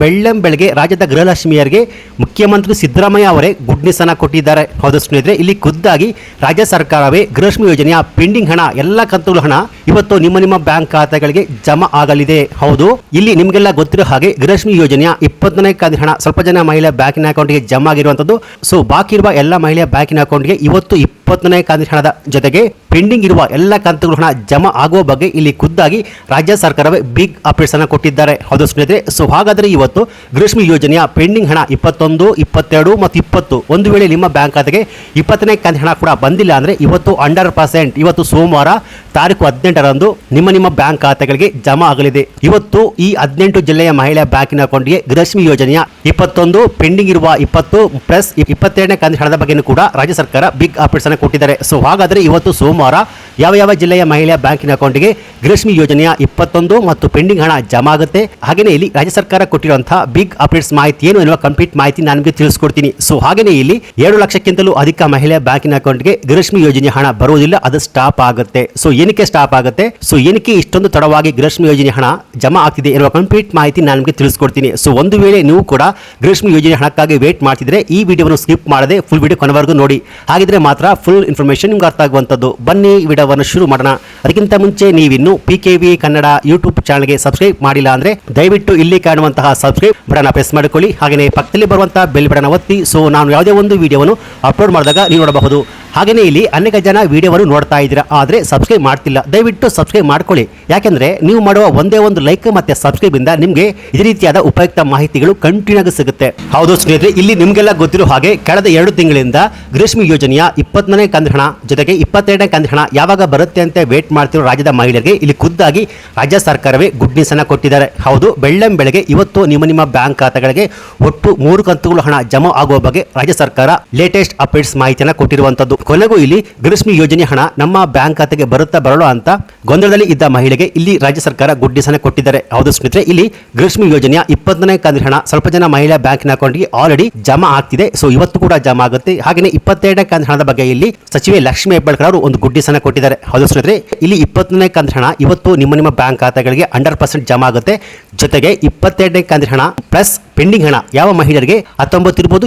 ಬೆಳ್ಳಂ ಬೆಳಗ್ಗೆ ರಾಜ್ಯದ ಗೃಹಲಕ್ಷ್ಮಿಯರಿಗೆ ಮುಖ್ಯಮಂತ್ರಿ ಸಿದ್ದರಾಮಯ್ಯ ಅವರೇ ಗುಡ್ ನ್ಯೂಸ್ ಕೊಟ್ಟಿದ್ದಾರೆ. ಹೌದು ಸ್ನೇಹಿತರೆ, ಇಲ್ಲಿ ಖುದ್ದಾಗಿ ರಾಜ್ಯ ಸರ್ಕಾರವೇ ಗೃಹಲಕ್ಷ್ಮಿ ಯೋಜನೆಯ ಪೆಂಡಿಂಗ್ ಹಣ, ಎಲ್ಲ ಕಂತುಗಳ ಹಣ ಇವತ್ತು ನಿಮ್ಮ ನಿಮ್ಮ ಬ್ಯಾಂಕ್ ಖಾತೆಗಳಿಗೆ ಜಮಾ ಆಗಲಿದೆ. ಹೌದು. ಇಲ್ಲಿ ನಿಮಗೆಲ್ಲ ಗೊತ್ತಿರೋ ಹಾಗೆ ಗೃಹಲಕ್ಷ್ಮಿ ಯೋಜನೆಯ ಇಪ್ಪತ್ತನೇ ಕಂತಿನ ಹಣ ಸ್ವಲ್ಪ ಜನ ಮಹಿಳೆಯ ಬ್ಯಾಂಕಿನ ಅಕೌಂಟ್ಗೆ ಜಮಾ ಆಗಿರುವಂತದ್ದು ಸೊ, ಬಾಕಿ ಇರುವ ಎಲ್ಲ ಮಹಿಳೆಯ ಬ್ಯಾಂಕಿನ ಅಕೌಂಟ್ಗೆ ಇವತ್ತು ಇಪ್ಪತ್ತನೇ ಕಂತಿನ ಹಣದ ಜೊತೆಗೆ ಪೆಂಡಿಂಗ್ ಇರುವ ಎಲ್ಲ ಕಂತುಗಳ ಹಣ ಜಮಾ ಆಗುವ ಬಗ್ಗೆ ಇಲ್ಲಿ ಖುದ್ದಾಗಿ ರಾಜ್ಯ ಸರ್ಕಾರವೇ ಬಿಗ್ ಅಪ್ಡೇಟ್ಸ್ ಅನ್ನು ಕೊಟ್ಟಿದ್ದಾರೆ. ಹೌದು ಸ್ನೇಹಿತರೆ. ಸೊ, ಹಾಗಾದರೆ ಇವತ್ತು ಗೃಹಲಕ್ಷ್ಮಿ ಯೋಜನೆಯ ಪೆಂಡಿಂಗ್ ಹಣ ಇಪ್ಪತ್ತೊಂದು, ಇಪ್ಪತ್ತೆರಡು ಮತ್ತು ಇಪ್ಪತ್ತು ಒಂದು ವೇಳೆ ನಿಮ್ಮ ಬ್ಯಾಂಕ್ ಖಾತೆಗೆ ಇಪ್ಪತ್ತನೇ ಕಂತ ಹಣ ಕೂಡ ಬಂದಿಲ್ಲ ಅಂದರೆ ಇವತ್ತು ಅಂಡರ್ ಪರ್ಸೆಂಟ್ ಇವತ್ತು ಸೋಮವಾರ ತಾರೀಕು ಹದಿನೆಂಟರಂದು ನಿಮ್ಮ ನಿಮ್ಮ ಬ್ಯಾಂಕ್ ಖಾತೆಗಳಿಗೆ ಜಮಾ ಆಗಲಿದೆ. ಇವತ್ತು ಈ ಹದಿನೆಂಟು ಜಿಲ್ಲೆಯ ಮಹಿಳಾ ಬ್ಯಾಂಕಿನ ಅಕೌಂಟ್ಗೆ ಗೃಹಶ್ಮಿ ಯೋಜನೆಯ ಇಪ್ಪತ್ತೊಂದು, ಪೆಂಡಿಂಗ್ ಇರುವ ಇಪ್ಪತ್ತು ಪ್ಲಸ್ ಇಪ್ಪತ್ತೆರಡನೇ ಕಂತು ಹಣದ ಬಗ್ಗೆ ಕೂಡ ರಾಜ್ಯ ಸರ್ಕಾರ ಬಿಗ್ ಅನ್ನು ಕೊಟ್ಟಿದ್ದಾರೆ. ಸೊ, ಹಾಗಾದ್ರೆ ಇವತ್ತು ಸೋಮವಾರ ಯಾವ ಯಾವ ಜಿಲ್ಲೆಯ ಮಹಿಳೆಯ ಬ್ಯಾಂಕಿನ ಅಕೌಂಟ್ಗೆ ಗೃಹಲಕ್ಷ್ಮಿ ಯೋಜನೆಯ ಇಪ್ಪತ್ತೊಂದು ಮತ್ತು ಪೆಂಡಿಂಗ್ ಹಣ ಜಮಾ ಆಗುತ್ತೆ ಹಾಗೆಯೇ ಇಲ್ಲಿ ರಾಜ್ಯ ಸರ್ಕಾರ ಕೊಟ್ಟಿರುವಂತಹ ಬಿಗ್ ಅಪ್ಡೇಟ್ಸ್ ಮಾಹಿತಿ ಏನು ಎನ್ನುವ ಕಂಪ್ಲೀಟ್ ಮಾಹಿತಿ ನಾನು ನಿಮಗೆ ತಿಳಿಸ್ಕೊಡ್ತೀನಿ. ಸೊ ಹಾಗೆಯೇ ಇಲ್ಲಿ ಎರಡು ಲಕ್ಷಕ್ಕಿಂತಲೂ ಅಧಿಕ ಮಹಿಳೆಯ ಬ್ಯಾಂಕಿನ ಅಕೌಂಟ್ಗೆ ಗೃಹಲಕ್ಷ್ಮಿ ಯೋಜನೆ ಹಣ ಬರುವುದಿಲ್ಲ, ಅದು ಸ್ಟಾಪ್ ಆಗುತ್ತೆ. ಸೊ ಏನಕ್ಕೆ ಸ್ಟಾಪ್ ಆಗುತ್ತೆ? ಸೊ ಏನಕ್ಕೆ ಇಷ್ಟೊಂದು ತಡವಾಗಿ ಗೃಹಲಕ್ಷ್ಮಿ ಯೋಜನೆ ಹಣ ಜಮಾ ಆಗ್ತಿದೆ ಎನ್ನುವ ಕಂಪ್ಲೀಟ್ ಮಾಹಿತಿ ನಾನು ನಿಮಗೆ ತಿಳಿಸ್ಕೊಡ್ತೀನಿ. ಸೊ ಒಂದು ವೇಳೆ ನೀವು ಕೂಡ ಗೃಹಲಕ್ಷ್ಮಿ ಯೋಜನೆ ಹಣಕ್ಕಾಗಿ ವೇಟ್ ಮಾಡ್ತಿದ್ರೆ ಈ ವಿಡಿಯೋವನ್ನು ಸ್ಕಿಪ್ ಮಾಡದೆ ಫುಲ್ ವಿಡಿಯೋ ಕೊನೆವರೆಗೂ ನೋಡಿ. ಹಾಗಿದ್ರೆ ಮಾತ್ರ ಫುಲ್ ಇನ್ಫಾರ್ಮೇಶನ್ ನಿಮ್ಗೆ ಅರ್ಥ ಆಗುವಂಥದ್ದು. ಬನ್ನಿ ವಿಡಿಯೋವನ್ನು ಶುರು ಮಾಡೋಣ. ಅದಕ್ಕಿಂತ ಮುಂಚೆ ನೀವಿನ್ನು P K V Kannada YouTube ಚಾನಲ್ಗೆ ಸಬ್ಸ್ಕ್ರೈಬ್ ಮಾಡಿಲ್ಲ ಅಂದ್ರೆ ದಯವಿಟ್ಟು ಇಲ್ಲಿ ಕಾಣುವಂತಹ ಸಬ್ಸ್ಕ್ರೈಬ್ ಬಟನ್ ಪ್ರೆಸ್ ಮಾಡಿಕೊಳ್ಳಿ. ಹಾಗೆಯೇ ಪಕ್ಕದಲ್ಲಿ ಬರುವಂತಹ ಬೆಲ್ ಬಟನ್ ಒತ್ತಿ. ಸೊ ನಾನು ಯಾವುದೇ ಒಂದು ವಿಡಿಯೋವನ್ನು ಅಪ್ಲೋಡ್ ಮಾಡಿದಾಗ ನೀವು ನೋಡಬಹುದು. ಹಾಗೆಯೇ ಇಲ್ಲಿ ಅನೇಕ ಜನ ವಿಡಿಯೋವನ್ನು ನೋಡ್ತಾ ಇದ್ದೀರಾ, ಆದರೆ ಸಬ್ಸ್ಕ್ರೈಬ್ ಮಾಡ್ತಿಲ್ಲ. ದಯವಿಟ್ಟು ಸಬ್ಸ್ಕ್ರೈಬ್ ಮಾಡ್ಕೊಳ್ಳಿ. ಯಾಕೆಂದರೆ ನೀವು ಮಾಡುವ ಒಂದೇ ಒಂದು ಲೈಕ್ ಮತ್ತು ಸಬ್ಸ್ಕ್ರೈಬಿಂದ ನಿಮಗೆ ಇದೇ ರೀತಿಯಾದ ಉಪಯುಕ್ತ ಮಾಹಿತಿಗಳು ಕಂಟಿನ್ಯೂ ಸಿಗುತ್ತೆ. ಹೌದು ಸ್ನೇಹಿತರೆ, ಇಲ್ಲಿ ನಿಮಗೆಲ್ಲ ಗೊತ್ತಿರೋ ಹಾಗೆ ಕಳೆದ ಎರಡು ತಿಂಗಳಿಂದ ಗ್ರೀಷ್ಮಿ ಯೋಜನೆಯ ಇಪ್ಪತ್ತನೇ ಕಂತಿನ ಹಣ ಜೊತೆಗೆ ಇಪ್ಪತ್ತೆರಡನೇ ಕಂತಿನ ಹಣ ಯಾವಾಗ ಬರುತ್ತೆ ಅಂತ ವೇಟ್ ಮಾಡ್ತಿರೋ ರಾಜ್ಯದ ಮಹಿಳೆಯರಿಗೆ ಇಲ್ಲಿ ಖುದ್ದಾಗಿ ರಾಜ್ಯ ಸರ್ಕಾರವೇ ಗುಡ್ ನ್ಯೂಸ್ ಅನ್ನ ಕೊಟ್ಟಿದ್ದಾರೆ. ಹೌದು, ಬೆಳ್ಳಂ ಬೆಳಗ್ಗೆ ಇವತ್ತು ನಿಮ್ಮ ನಿಮ್ಮ ಬ್ಯಾಂಕ್ ಖಾತೆಗಳಿಗೆ ಒಟ್ಟು ಮೂರು ಕಂತುಗಳು ಹಣ ಜಮಾ ಆಗುವ ಬಗ್ಗೆ ರಾಜ್ಯ ಸರ್ಕಾರ ಲೇಟೆಸ್ಟ್ ಅಪ್ಡೇಟ್ಸ್ ಮಾಹಿತಿಯನ್ನು ಕೊಟ್ಟಿರುವಂತದ್ದು. ಕೊನೆಗೂ ಇಲ್ಲಿ ಗೃಹಲಕ್ಷ್ಮಿ ಯೋಜನೆ ಹಣ ನಮ್ಮ ಬ್ಯಾಂಕ್ ಖಾತೆಗೆ ಬರುತ್ತಾ ಬರಲು ಅಂತ ಗೊಂದಲದಲ್ಲಿ ಇದ್ದ ಮಹಿಳೆಗೆ ಇಲ್ಲಿ ರಾಜ್ಯ ಸರ್ಕಾರ ಗುಡ್ಡಿಸನೆ ಕೊಟ್ಟಿದ್ದಾರೆ. ಹೌದು ಸ್ಮಿತ್ರೆ, ಇಲ್ಲಿ ಗ್ರೀಷ್ಮಿ ಯೋಜನೆಯ ಇಪ್ಪತ್ತನೇ ಕಂತಿನ ಹಣ ಸ್ವಲ್ಪ ಜನ ಮಹಿಳಾ ಬ್ಯಾಂಕಿನ ಅಕೌಂಟ್ಗೆ ಆಲ್ರೆಡಿ ಜಮಾ ಆಗ್ತಿದೆ. ಸೊ ಇವತ್ತು ಕೂಡ ಜಮಾ ಆಗುತ್ತೆ. ಹಾಗೆಯೇ ಇಪ್ಪತ್ತೆರಡನೇ ಕಂತಿನ ಹಣದ ಬಗ್ಗೆ ಇಲ್ಲಿ ಸಚಿವೆ ಲಕ್ಷ್ಮಿ ಹೆಬ್ಬಾಳ್ಕರ್ ಅವರು ಒಂದು ಗುಡ್ಡಿಸನ ಕೊಟ್ಟಿದ್ದಾರೆ. ಹೌದು ಸ್ನೇಹಿತರೆ ಇಲ್ಲಿ ಇಪ್ಪತ್ತನೇ ಕಂತಿನ ಹಣ ಇವತ್ತು ನಿಮ್ಮ ನಿಮ್ಮ ಬ್ಯಾಂಕ್ ಖಾತೆಗಳಿಗೆ ಹಂಡ್ರೆಡ್ ಪರ್ಸೆಂಟ್ ಜಮಾ ಆಗುತ್ತೆ. ಜೊತೆಗೆ ಇಪ್ಪತ್ತೆರಡನೇ ಕಂತಿನ ಹಣ ಪ್ಲಸ್ ಪೆಂಡಿಂಗ್ ಹಣ ಯಾವ ಮಹಿಳೆಯರಿಗೆ ಹತ್ತೊಂಬತ್ತು ಇರ್ಬೋದು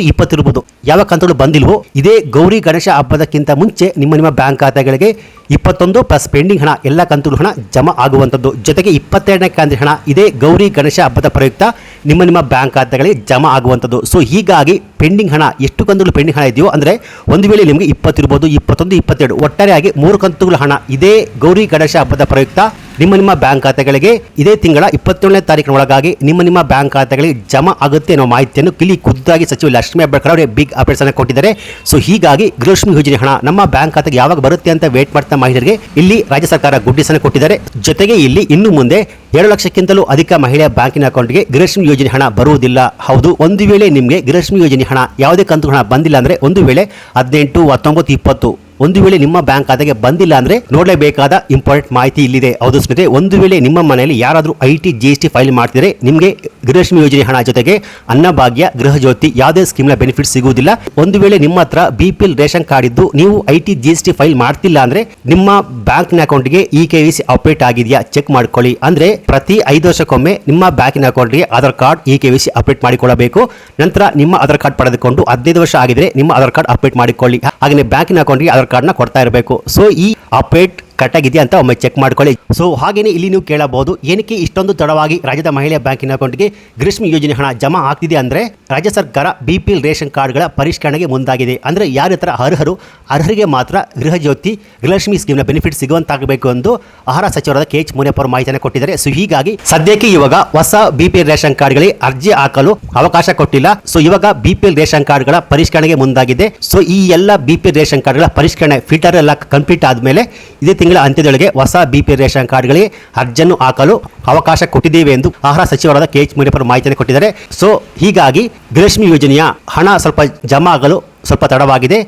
ಯಾವ ಕಂತುಗಳು ಬಂದಿಲ್ವೋ, ಇದೇ ಗೌರಿ ಗಣೇಶ ಹಬ್ಬದಕ್ಕಿಂತ ಮುಂಚೆ ನಿಮ್ಮ ನಿಮ್ಮ ಬ್ಯಾಂಕ್ ಖಾತೆಗಳಿಗೆ ಇಪ್ಪತ್ತೊಂದು ಪ್ಲಸ್ ಪೆಂಡಿಂಗ್ ಹಣ, ಎಲ್ಲ ಕಂತುಗಳು ಹಣ ಜಮಾ ಆಗುವಂಥದ್ದು. ಜೊತೆಗೆ ಇಪ್ಪತ್ತೆರಡನೇ ಕಂತಿನ ಹಣ, ಇದೇ ಗೌರಿ ಗಣೇಶ ಹಬ್ಬದ ಪ್ರಯುಕ್ತ ನಿಮ್ಮ ನಿಮ್ಮ ಬ್ಯಾಂಕ್ ಖಾತೆಗಳಿಗೆ ಜಮಾ ಆಗುವಂಥದ್ದು. ಸೊ ಹೀಗಾಗಿ ಪೆಂಡಿಂಗ್ ಹಣ, ಎಷ್ಟು ಕಂತುಗಳು ಪೆಂಡಿಂಗ್ ಹಣ ಇದೆಯೋ, ಅಂದರೆ ಒಂದು ವೇಳೆ ನಿಮಗೆ ಇಪ್ಪತ್ತಿರ್ಬೋದು, ಇಪ್ಪತ್ತೊಂದು, ಇಪ್ಪತ್ತೆರಡು, ಒಟ್ಟಾರೆಯಾಗಿ ಮೂರು ಕಂತುಗಳ ಹಣ, ಇದೇ ಗೌರಿ ಗಣೇಶ ಹಬ್ಬದ ಪ್ರಯುಕ್ತ ನಿಮ್ಮ ನಿಮ್ಮ ಬ್ಯಾಂಕ್ ಖಾತೆಗಳಿಗೆ ಇದೇ ತಿಂಗಳ ಇಪ್ಪತ್ತೇಳನೇ ತಾರೀಕಿನ ಒಳಗಾಗಿ ನಿಮ್ಮ ನಿಮ್ಮ ಬ್ಯಾಂಕ್ ಖಾತೆಗಳಿಗೆ ಜಮಾ ಆಗುತ್ತೆ ಅನ್ನೋ ಮಾಹಿತಿಯನ್ನು ಕಿಲಿ ಖುದ್ದಾಗಿ ಸಚಿವ ಲಕ್ಷ್ಮಿ ಹೆಬ್ಬಾಳ್ಕರ್ ಅವರೇ ಬಿಗ್ ಅಪ್ಡೇಟ್ಸ್ ಅನ್ನು ಕೊಟ್ಟಿದ್ದಾರೆ. ಸೊ ಹೀಗಾಗಿ ಗೃಹಲಕ್ಷ್ಮಿ ಯೋಜನೆ ಹಣ ನಮ್ಮ ಬ್ಯಾಂಕ್ ಖಾತೆಗೆ ಯಾವಾಗ ಬರುತ್ತೆ ಅಂತ ವೇಟ್ ಮಾಡ್ತಾ ಮಹಿಳೆಯರಿಗೆ ಇಲ್ಲಿ ರಾಜ್ಯ ಸರ್ಕಾರ ಗುಡ್ಡಿಸನ್ನು ಕೊಟ್ಟಿದ್ದಾರೆ. ಜೊತೆಗೆ ಇಲ್ಲಿ ಇನ್ನು ಮುಂದೆ ಎರಡು ಲಕ್ಷಕ್ಕಿಂತಲೂ ಅಧಿಕ ಮಹಿಳೆಯ ಬ್ಯಾಂಕಿನ ಅಕೌಂಟ್ಗೆ ಗೃಹಲಕ್ಷ್ಮಿ ಯೋಜನೆ ಹಣ ಬರುವುದಿಲ್ಲ. ಹೌದು, ಒಂದು ವೇಳೆ ನಿಮಗೆ ಗೃಹಲಕ್ಷ್ಮಿ ಯೋಜನೆ ಹಣ ಯಾವುದೇ ಕಂತು ಹಣ ಬಂದಿಲ್ಲ ಅಂದರೆ ಒಂದು ವೇಳೆ ಹದಿನೆಂಟು ಹತ್ತೊಂಬತ್ತು ಇಪ್ಪತ್ತು ಒಂದು ವೇಳೆ ನಿಮ್ಮ ಬ್ಯಾಂಕ್ ಖಾತೆಗೆ ಬಂದಿಲ್ಲ ಅಂದ್ರೆ ನೋಡಲೇಬೇಕಾದ ಇಂಪಾರ್ಟೆಂಟ್ ಮಾಹಿತಿ ಇಲ್ಲಿದೆ. ಹೌದು ಸ್ನೇಹಿತರೆ, ಒಂದು ವೇಳೆ ನಿಮ್ಮ ಮನೆಯಲ್ಲಿ ಯಾರಾದರೂ I T, G S T file ಮಾಡ್ತಿದ್ರೆ ನಿಮಗೆ ಗೃಹಲಕ್ಷ್ಮಿ ಯೋಜನೆ ಹಣ ಜೊತೆಗೆ ಅನ್ನಭಾಗ್ಯ ಗೃಹ ಜ್ಯೋತಿ ಯಾವುದೇ ಸ್ಕೀಮ್ನ ಬೆನಿಫಿಟ್ ಸಿಗುವುದಿಲ್ಲ. ಒಂದು ವೇಳೆ ನಿಮ್ಮ ಹತ್ರ B P L ration card ಇದ್ದು ನೀವು I T, G S T file ಮಾಡ್ತಿಲ್ಲ ಅಂದ್ರೆ ನಿಮ್ಮ ಬ್ಯಾಂಕ್ನ ಅಕೌಂಟ್ಗೆ E K Y C update ಆಗಿದೆಯಾ? ಚೆಕ್ ಮಾಡ್ಕೊಳ್ಳಿ. ಅಂದ್ರೆ ಪ್ರತಿ ಐದು ವರ್ಷಕ್ಕೊಮ್ಮೆ ನಿಮ್ಮ ಬ್ಯಾಂಕಿನ ಅಕೌಂಟ್ಗೆ Aadhaar card E K Y C update ಮಾಡಿಕೊಳ್ಳಬೇಕು. ನಂತರ ನಿಮ್ಮ ಆಧಾರ್ ಕಾರ್ಡ್ ಪಡೆದುಕೊಂಡು ಹದಿನೈದು ವರ್ಷ ಆಗಿದ್ರೆ ನಿಮ್ಮ ಆಧಾರ್ ಕಾರ್ಡ್ ಅಪ್ಡೇಟ್ ಮಾಡಿಕೊಳ್ಳಿ. ಹಾಗೆ ಬ್ಯಾಂಕಿನ ಅಕೌಂಟ್ಗೆ ಆಧಾರ್ ಕಾರ್ಡ್ನ ಕೊಡ್ತಾ ಇರಬೇಕು. ಸೊ ಈ ಅಪ್ಡೇಟ್ ಕಟ್ಟಾಗಿದೆಯಾ ಅಂತ ಒಮ್ಮೆ ಚೆಕ್ ಮಾಡ್ಕೊಳ್ಳಿ. ಸೊ ಹಾಗೇನೆ ಇಲ್ಲಿ ನೀವು ಕೇಳಬಹುದು, ಏನಕ್ಕೆ ಇಷ್ಟೊಂದು ತಡವಾಗಿ ರಾಜ್ಯದ ಮಹಿಳೆಯ ಬ್ಯಾಂಕಿನ ಅಕೌಂಟ್ಗೆ ಗ್ರೀಷ್ಮ ಯೋಜನೆ ಹಣ ಜಮಾ ಆಗ್ತಿದೆ ಅಂದ್ರೆ ರಾಜ್ಯ ಸರ್ಕಾರ ಬಿ ಪಿ ಎಲ್ ರೇಷನ್ ಕಾರ್ಡ್ಗಳ ಪರಿಷ್ಕರಣೆಗೆ ಮುಂದಾಗಿದೆ. ಅಂದ್ರೆ ಯಾರ ಹತ್ರ ಅರ್ಹರು, ಅರ್ಹರಿಗೆ ಮಾತ್ರ ಗೃಹ ಜ್ಯೋತಿ, ಗೃಹಲಕ್ಷ್ಮಿ ಸ್ಕೀಮ್ನ ಬೆನಿಫಿಟ್ ಸಿಗುವಂತಾಗಬೇಕು ಎಂದು ಆಹಾರ ಸಚಿವರಾದ ಕೆ ಎಚ್ ಮುನಿಯಪ್ಪ ಮಾಹಿತಿಯನ್ನು ಕೊಟ್ಟಿದ್ದಾರೆ. ಸೊ ಹೀಗಾಗಿ ಸದ್ಯಕ್ಕೆ ಇವಾಗ ಹೊಸ ಬಿ ಪಿ ಎಲ್ ರೇಷನ್ ಕಾರ್ಡ್ಗಳಿಗೆ ಅರ್ಜಿ ಹಾಕಲು ಅವಕಾಶ ಕೊಟ್ಟಿಲ್ಲ. ಸೊ ಇವಾಗ ಬಿ ಪಿ ಎಲ್ ರೇಷನ್ ಕಾರ್ಡ್ಗಳ ಪರಿಷ್ಕರಣೆಗೆ ಮುಂದಾಗಿದೆ. ಸೊ ಈ ಎಲ್ಲ ಬಿ ಪಿ ಎಲ್ ರೇಷನ್ ಕಾರ್ಡ್ಗಳ ಪರಿಷ್ಕರಣೆ ಫಿಲ್ಟರ್ ಎಲ್ಲ ಕಂಪ್ಲೀಟ್ ಆದಮೇಲೆ ಇದೇ ತಿಂಗಳ ಅಂತ್ಯದೊಳಗೆ ಹೊಸ ಬಿಪಿ ರೇಷನ್ ಕಾರ್ಡ್ಗಳಿಗೆ ಅರ್ಜಿಯನ್ನು ಹಾಕಲು ಅವಕಾಶ ಕೊಟ್ಟಿದ್ದೇವೆ ಎಂದು ಆಹಾರ ಸಚಿವರಾದ ಕೆ ಎಚ್ ಮುನಿಯಪ್ಪ ಮಾಹಿತಿಯನ್ನು ಕೊಟ್ಟಿದ್ದಾರೆ. ಸೊ, ಹೀಗಾಗಿ ಗೃಹಲಕ್ಷ್ಮಿ ಯೋಜನೆಯ ಹಣ ಸ್ವಲ್ಪ ಜಮಾ ಆಗಲು ಸ್ವಲ್ಪ ತಡವಾಗಿದೆ.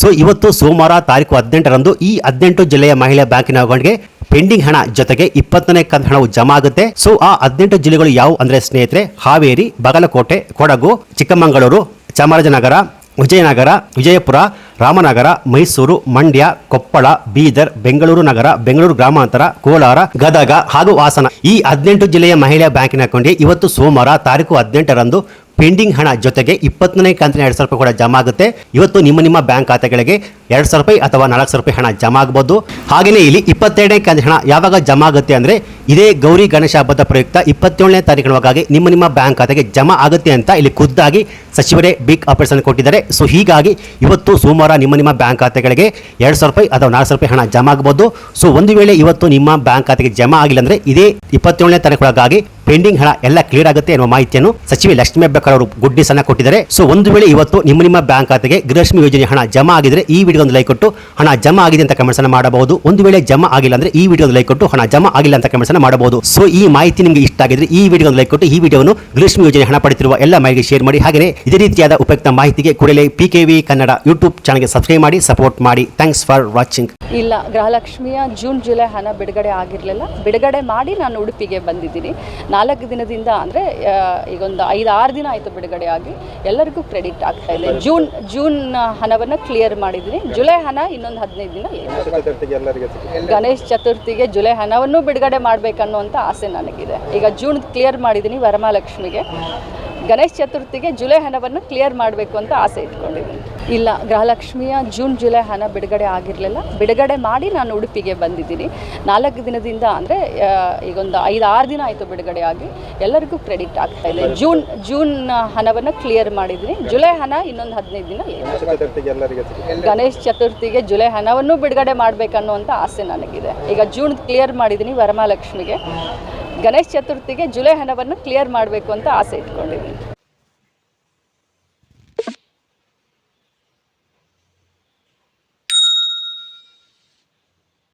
ಸೊ, ಇವತ್ತು ಸೋಮವಾರ ತಾರೀಕು ಹದಿನೆಂಟರಂದು ಈ ಹದಿನೆಂಟು ಜಿಲ್ಲೆಯ ಮಹಿಳಾ ಬ್ಯಾಂಕಿನ ಅಕೌಂಟ್ಗೆ ಪೆಂಡಿಂಗ್ ಹಣ ಜೊತೆಗೆ ಇಪ್ಪತ್ತನೇ ಕಂತು ಹಣವು ಜಮಾ ಆಗುತ್ತೆ. ಸೊ, ಆ ಹದಿನೆಂಟು ಜಿಲ್ಲೆಗಳು ಯಾವುವು ಅಂದರೆ ಸ್ನೇಹಿತರೆ, ಹಾವೇರಿ, ಬಾಗಲಕೋಟೆ, ಕೊಡಗು, ಚಿಕ್ಕಮಗಳೂರು, ಚಾಮರಾಜನಗರ ವಿಜಯನಗರ, ವಿಜಯಪುರ, ರಾಮನಗರ, ಮೈಸೂರು, ಮಂಡ್ಯ, ಕೊಪ್ಪಳ, ಬೀದರ್, ಬೆಂಗಳೂರು ನಗರ, ಬೆಂಗಳೂರು ಗ್ರಾಮಾಂತರ, ಕೋಲಾರ, ಗದಗ ಹಾಗೂ ಹಾಸನ. ಈ ಹದಿನೆಂಟು ಜಿಲ್ಲೆಯ ಮಹಿಳಾ ಬ್ಯಾಂಕಿನ ಅಕೌಂಟ್ಗೆ ಇವತ್ತು ಸೋಮವಾರ ತಾರೀಕು ಹದಿನೆಂಟರಂದು ಪೆಂಡಿಂಗ್ ಹಣ ಜೊತೆಗೆ ಇಪ್ಪತ್ತನೇ ಕಂತಿನ ಎರಡು ಸಾವಿರ ರೂಪಾಯಿ ಕೂಡ ಜಮಾ ಆಗುತ್ತೆ ಇವತ್ತು ನಿಮ್ಮ ನಿಮ್ಮ ಬ್ಯಾಂಕ್ ಖಾತೆಗಳಿಗೆ ಎರಡು ಸಾವಿರ ರೂಪಾಯಿ ಅಥವಾ ನಾಲ್ಕು ಸಾವಿರ ರೂಪಾಯಿ ಹಣ ಜಮಾ ಆಗ್ಬೋದು. ಹಾಗೆಯೇ ಇಲ್ಲಿ ಇಪ್ಪತ್ತೆರಡನೇ ಕಂತು ಹಣ ಯಾವಾಗ ಜಮಾ ಆಗುತ್ತೆ ಅಂದರೆ ಇದೇ ಗೌರಿ ಗಣೇಶ ಹಬ್ಬದ ಪ್ರಯುಕ್ತ ಇಪ್ಪತ್ತೇಳನೇ ತಾರೀಕಿನೊಳಗಾಗಿ ನಿಮ್ಮ ನಿಮ್ಮ ಬ್ಯಾಂಕ್ ಖಾತೆಗೆ ಜಮಾ ಆಗುತ್ತೆ ಅಂತ ಇಲ್ಲಿ ಖುದ್ದಾಗಿ ಸಚಿವರೇ ಬಿಗ್ ಆಪರೇಷನ್ ಕೊಟ್ಟಿದ್ದಾರೆ. ಸೊ ಹೀಗಾಗಿ ಇವತ್ತು ಸೋಮವಾರ ನಿಮ್ಮ ನಿಮ್ಮ ಬ್ಯಾಂಕ್ ಖಾತೆಗಳಿಗೆ ಎರಡು ಸಾವಿರ ರೂಪಾಯಿ ಅಥವಾ ನಾಲ್ಕು ಸಾವಿರ ರೂಪಾಯಿ ಹಣ ಜಮಾ ಆಗ್ಬೋದು. ಸೊ ಒಂದು ವೇಳೆ ಇವತ್ತು ನಿಮ್ಮ ಬ್ಯಾಂಕ್ ಖಾತೆಗೆ ಜಮಾ ಆಗಿಲ್ಲ ಅಂದರೆ ಇದೇ ಇಪ್ಪತ್ತೇಳನೇ ತಾರೀಕೊಳಗಾಗಿ ಪೆಂಡಿಂಗ್ ಹಣ ಎಲ್ಲ ಕ್ಲಿಯರ್ ಆಗುತ್ತೆ ಎನ್ನುವ ಮಾಹಿತಿಯನ್ನು ಸಚಿವೆ ಲಕ್ಷ್ಮೀ ಅಬ್ಬೇಕರ್ ಅವರು ಗುಡ್ ನ್ಯೂಸ್ ಅನ್ನ ಕೊಟ್ಟಿದ್ದಾರೆ. ಸೊ ಒಂದು ವೇಳೆ ಇವತ್ತು ನಿಮ್ಮ ನಿಮ್ಮ ಬ್ಯಾಂಕ್ ಖಾತೆಗೆ ಗೃಹಲಕ್ಷ್ಮಿ ಯೋಜನೆ ಹಣ ಜಮಾ ಆಗಿದ್ರೆ ಈ ವಿಡಿಯೋ ಒಂದು ಲೈಕ್ ಕೊಟ್ಟು ಹಣ ಜಮಾ ಆಗಿದೆ ಅಂತ ಕಮೆಂಟ್ಸ್ ಅನ್ನು ಮಾಡಬಹುದು. ಒಂದು ವೇಳೆ ಜಮಾ ಆಗಿಲ್ಲ ಅಂದ್ರೆ ಈ ವಿಡಿಯೋ ಲೈಕ್ ಕೊಟ್ಟು ಹಣ ಜಮಾ ಆಗಿಲ್ಲ ಅಂತ ಕಮೆಂಟ್ಸ್ ಅನ್ನು ಮಾಡಬಹುದು. ಸೊ ಈ ಮಾಹಿತಿ ನಿಮಗೆ ಇಷ್ಟ ಆಗಿದ್ರೆ ಈ ವಿಡಿಯೋ ಲೈಕ್ ಕೊಟ್ಟು ಈ ವಿಡಿಯೋವನ್ನು ಗ್ರೀಷ್ಮ ಯೋಜನೆ ಹಣ ಪಡೆದಿರುವ ಎಲ್ಲ ಮೈಗೆ ಶೇರ್ ಮಾಡಿ. ಹಾಗೆ ಇದೇ ರೀತಿಯಾದ ಉಪಯುಕ್ತ ಮಾಹಿತಿಗೆ ಕೂಡಲೇ P K V Kannada YouTube ಚಾನಲ್ಗೆ ಸಬ್ಸ್ಕ್ರೈಬ್ ಮಾಡಿ ಸಪೋರ್ಟ್ ಮಾಡಿ. ಥ್ಯಾಂಕ್ಸ್ ಫಾರ್ ವಾಚಿಂಗ್ ಇಲ್ಲ ಗೃಹಲಕ್ಷ್ಮಿಯ ಜೂನ್ ಜುಲೈ ಹಣ ಬಿಡುಗಡೆ ಆಗಿರಲಿಲ್ಲ. ಬಿಡುಗಡೆ ಮಾಡಿ ನಾನು ಉಡುಪಿಗೆ ಬಂದಿದ್ದೀನಿ. ನಾಲ್ಕು ದಿನದಿಂದ ಅಂದರೆ ಈಗ ಒಂದು ಐದು ಆರು ದಿನ ಆಯಿತು ಬಿಡುಗಡೆ ಆಗಿ. ಎಲ್ಲರಿಗೂ ಕ್ರೆಡಿಟ್ ಆಗ್ತಾ ಇದೆ. ಜೂನ್ ಜೂನ್ ಹಣವನ್ನು ಕ್ಲಿಯರ್ ಮಾಡಿದ್ದೀನಿ. ಜುಲೈ ಹಣ ಇನ್ನೊಂದು ಹದಿನೈದು ದಿನ ಗಣೇಶ ಚತುರ್ಥಿಗೆ ಗಣೇಶ್ ಜುಲೈ ಹಣವನ್ನು ಬಿಡುಗಡೆ ಮಾಡಬೇಕನ್ನುವಂಥ ಆಸೆ ನನಗಿದೆ. ಈಗ ಜೂನ್ ಕ್ಲಿಯರ್ ಮಾಡಿದ್ದೀನಿ ವರಮಹಾಲಕ್ಷ್ಮಿಗೆ. ಗಣೇಶ ಚತುರ್ಥಿಗೆ ಜುಲೈ ಹಣವನ್ನು ಕ್ಲಿಯರ್ ಮಾಡಬೇಕು ಅಂತ ಆಸೆ ಇಟ್ಕೊಂಡಿದ್ದೀನಿ. ಇಲ್ಲ ಗೃಹಲಕ್ಷ್ಮಿಯ ಜೂನ್ ಜುಲೈ ಹಣ ಬಿಡುಗಡೆ ಆಗಿರಲಿಲ್ಲ. ಬಿಡುಗಡೆ ಮಾಡಿ ನಾನು ಉಡುಪಿಗೆ ಬಂದಿದ್ದೀನಿ. ನಾಲ್ಕು ದಿನದಿಂದ ಅಂದರೆ ಈಗ ಒಂದು ಐದು ಆರು ದಿನ ಆಯಿತು ಬಿಡುಗಡೆ ಆಗಿ. ಎಲ್ಲರಿಗೂ ಕ್ರೆಡಿಟ್ ಆಗ್ತಾ ಇದೆ. ಜೂನ್ ಜೂನ್ ಹಣವನ್ನು ಕ್ಲಿಯರ್ ಮಾಡಿದ್ದೀನಿ. ಜುಲೈ ಹಣ ಇನ್ನೊಂದು ಹದಿನೈದು ದಿನ ಗಣೇಶ ಚತುರ್ಥಿಗೆ ಗಣೇಶ್ ಚತುರ್ಥಿಗೆ ಜುಲೈ ಹಣವನ್ನು ಬಿಡುಗಡೆ ಮಾಡಬೇಕನ್ನುವಂಥ ಆಸೆ ನನಗಿದೆ. ಈಗ ಜೂನ್ ಕ್ಲಿಯರ್ ಮಾಡಿದ್ದೀನಿ ವರಮಹಾಲಕ್ಷ್ಮಿಗೆ. ಗಣೇಶ್ ಚತುರ್ಥಿಗೆ ಜುಲೈ ಹಣವನ್ನು ಕ್ಲಿಯರ್ ಮಾಡಬೇಕು ಅಂತ ಆಸೆ ಇಟ್ಕೊಂಡಿದ್ದೀನಿ.